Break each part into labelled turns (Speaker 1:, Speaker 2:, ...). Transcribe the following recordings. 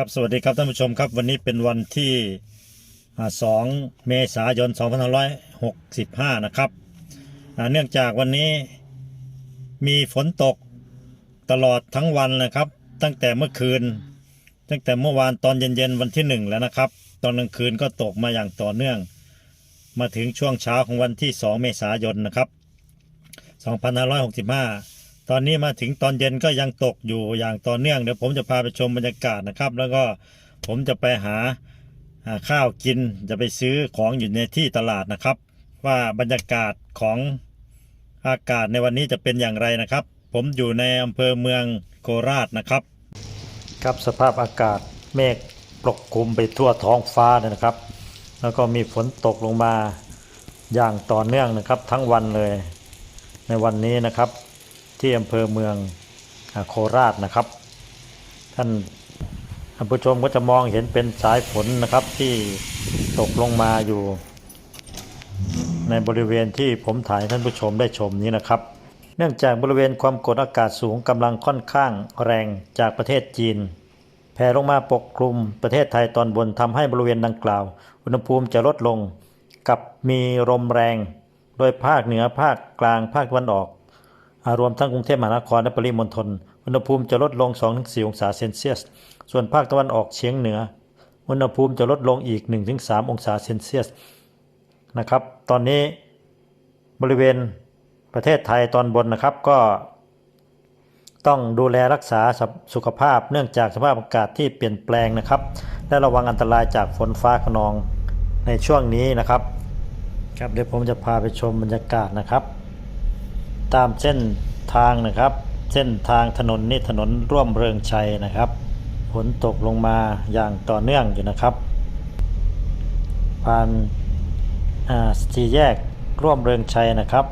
Speaker 1: ครับสวัสดีครับท่านผู้ชมครับวันนี้เป็นวันที่ 2 เมษายน 2565 นะครับเนื่องจากวันนี้มีฝนตกตลอดทั้งวันนะครับ ตั้งแต่เมื่อคืน ตั้งแต่เมื่อวานตอนเย็นๆวันที่หนึ่งแล้วนะครับ ตอนกลางคืนก็ตกมาอย่างต่อเนื่อง มาถึงช่วงเช้าของวันที่ 2 เมษายนนะครับ 2565 ตอนนี้มาถึงตอนเย็นก็ยังตกอยู่อย่างต่อเนื่องเดี๋ยวผมจะพาไปชมบรรยากาศนะครับ แล้วก็ผมจะไปหาหาข้าวกินจะไปซื้อของอยู่ในที่ตลาดนะครับ ว่าบรรยากาศของอากาศในวันนี้จะเป็นอย่างไรนะครับ ผมอยู่ในอำเภอเมืองโคราชนะครับ ครับสภาพอากาศเมฆปกคลุมไปทั่วท้องฟ้าเลยนะครับ แล้วก็มีฝนตกลงมาอย่างต่อเนื่องนะครับ ทั้งวันเลย ในวันนี้นะครับ ที่อำเภอเมืองโคราชนะครับ ท่านท่านผู้ชมก็จะมองเห็นเป็นสายฝนนะครับที่ตกลงมาอยู่ ในบริเวณที่ผมถ่ายท่านผู้ชมได้ชมนี้นะครับ เนื่องจากบริเวณความกดอากาศสูงกำลังค่อนข้างแรงจากประเทศจีนแผ่ลงมาปกคลุมประเทศไทยตอนบนทำให้บริเวณดังกล่าว อุณหภูมิจะลดลงกับมีลมแรง โดยภาคเหนือภาคกลางภาคตะวันออก รวมทั้งกรุงเทพมหานครและปริมณฑลอุณหภูมิจะลดลง 2-4 องศาเซนเซียส ส่วนภาคตะวันออกเฉียงเหนือ อุณหภูมิจะลดลงอีก 1-3 องศาเซนเซียสนะครับ ตอนนี้บริเวณประเทศไทยตอนบนนะครับก็ต้องดูแลรักษาสุขภาพเนื่องจากสภาพอากาศที่เปลี่ยนแปลงนะครับ และระวังอันตรายจากฝนฟ้าขนองในช่วงนี้นะครับ ครับเดี๋ยวผมจะพาไปชมบรรยากาศนะครับ ตามเส้นทางนะครับ เส้นทางถนนนี่ถนนร่วมเริงชัยนะครับฝนตกลงมาอย่างต่อเนื่องอยู่นะครับ ผ่านาสี่แยกร่วมเริงชัยนะครับ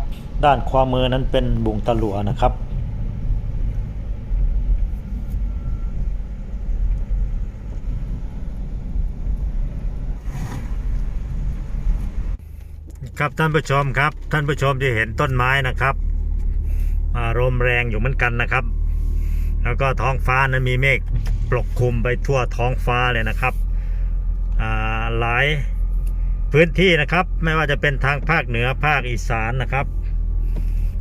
Speaker 1: ด้านขวามือนั้นเป็นบุงตะหลัวนะครับ ครับท่านผู้ชมครับท่านผู้ชมจะเห็นต้นไม้นะครับ อารมณ์แรงอยู่เหมือนกันนะครับ แล้วก็ท้องฟ้านั้นมีเมฆปกคลุมไปทั่วท้องฟ้าเลยนะครับหลายพื้นที่นะครับ ไม่ว่าจะเป็นทางภาคเหนือภาคอีสานนะครับ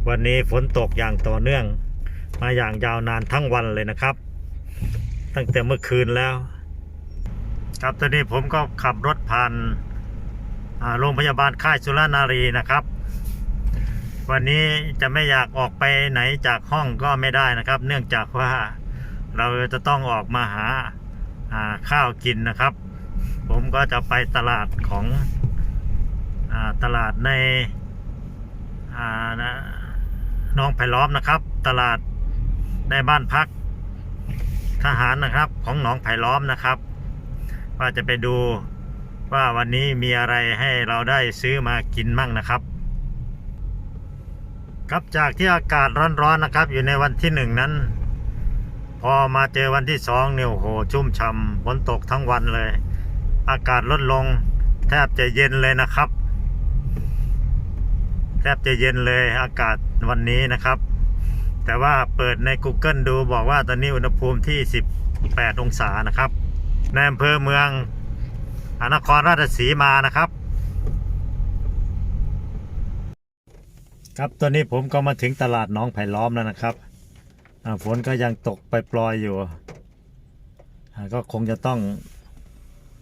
Speaker 1: วันนี้ฝนตกอย่างต่อเนื่อง มาอย่างยาวนานทั้งวันเลยนะครับ ตั้งแต่เมื่อคืนแล้ว ครับตอนนี้ผมก็ขับรถผ่านโรงพยาบาลค่ายสุรนารีนะครับ วันนี้จะไม่อยากออกไปไหนจากห้องก็ไม่ได้นะครับ เนื่องจากว่าเราจะต้องออกมาหาาข้าวกินนะครับ ผมก็จะไปตลาดของอตลาดในน,ะน้องไผ่ล้อมนะครับ ตลาดในบ้านพักทหารนะครับของหนองไผ่ล้อมนะครับ ว่าจะไปดูว่าวันนี้มีอะไรให้เราได้ซื้อมากินมั่งนะครับ ครับจากที่อากาศร้อนๆนะครับ อยู่ในวันที่หนึ่งนั้น พอมาเจอวันที่สองเนี่ยโอ้โหชุ่มฉ่ำฝนตกทั้งวันเลย อากาศลดลง แทบจะเย็นเลยนะครับ แทบจะเย็นเลยอากาศวันนี้นะครับ แต่ว่าเปิดใน Google ดูบอกว่าตอนนี้อุณหภูมิที่ 18 องศานะครับในอำเภอเมืองอนครราชสีมานะครับ ครับตอนนี้ผมก็มาถึงตลาดน้องไผ่ล้อมแล้วนะครับอ่าฝนก็ยังตกไปปลอยอยู่อ่าก็คงจะต้อง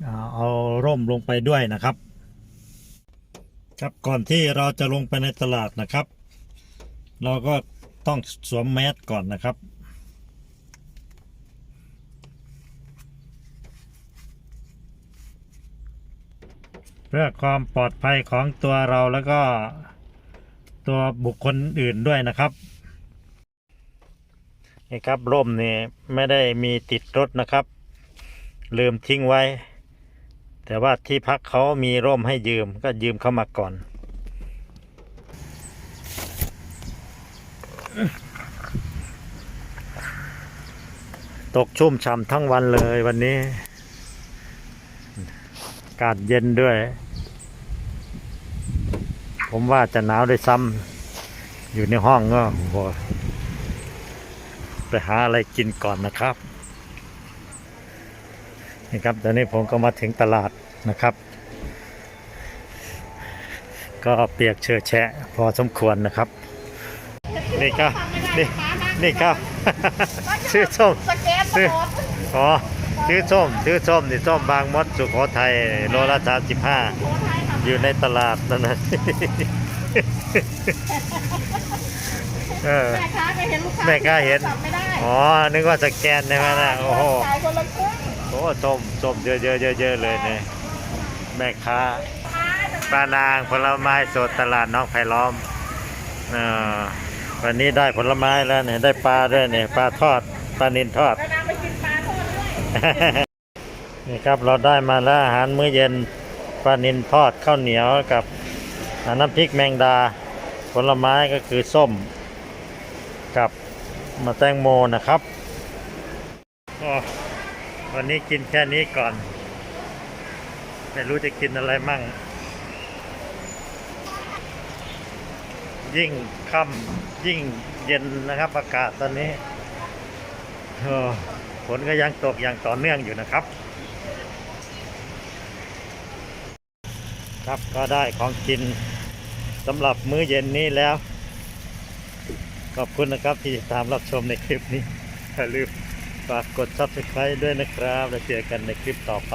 Speaker 1: อาเอาร่มลงไปด้วยนะครับ ครับก่อนที่เราจะลงไปในตลาดนะครับ เราก็ต้องสวมแมสก่อนนะครับเพื่อความปลอดภัยของตัวเราแล้วก็ ตัวบุคคลอื่นด้วยนะครับนี่ครับร่มนี่ไม่ได้มีติดรถนะครับ ลืมทิ้งไว้ แต่ว่าที่พักเขามีร่มให้ยืมก็ยืมเข้ามาก่อนตกชุ่มฉ่ำทั้งวันเลยวันนี้ อากาศเย็นด้วย ผมว่าจะหนาวด้วยซ้ำอยู่ในห้องก็โอ้โหไปหาอะไรกินก่อนนะครับนี่ครับตอนนี้ผมก็มาถึงตลาดนะครับ ก็เปียกเชอะแฉะพอสมควรนะครับ นี่ครับนี่นี่ครับชื่อส้ม
Speaker 2: สแกนตลอด
Speaker 1: อ๋อชื่อส้มชื่อส้มนี่ส้มบางมดสุโขทัยโลละสามสิบห้า อยู่ในตลาดนั่นนะเออ
Speaker 2: แม่ค้าไปเห็นลูกค้า
Speaker 1: แม่ค้าเห็น
Speaker 2: จับไม่ได้
Speaker 1: อ๋อ นึกว่าสแกนใช่ไหมนะโอ้โห
Speaker 2: ขายคนละครึ่ง
Speaker 1: โอ้ส้มส้มเยอะเยอะเยอะเยอะเลยเนี่ยแม่ค้าปลานางผลไม้สดตลาดน้องไผ่ล้อมเออวันนี้ได้ผลไม้แล้วเนี่ยได้ปลาด้วยเนี่ยปลาทอดปลานินทอด
Speaker 2: แล้วนางไปกินปลาทอดด้วย
Speaker 1: นี่ครับเราได้มาแล้วอาหารมื้อเย็น ปลานินทอดข้าวเหนียวกับน้ำพริกแมงดา ผลไม้ก็คือส้ม กับมะแตงโมนะครับวันนี้กินแค่นี้ก่อน ไม่รู้จะกินอะไรมั่ง ยิ่งค่ำยิ่งเย็นนะครับ อากาศตอนนี้ฝนก็ยังตกอย่างต่อเนื่องอยู่นะครับ ครับก็ได้ของกินสำหรับมื้อเย็นนี้แล้ว ขอบคุณนะครับที่ติดตามรับชมในคลิปนี้อย่าลืมฝากกด subscribe ด้วยนะครับ แล้วเจอกันในคลิปต่อไป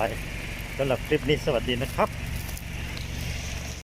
Speaker 1: สำหรับคลิปนี้สวัสดีนะครับ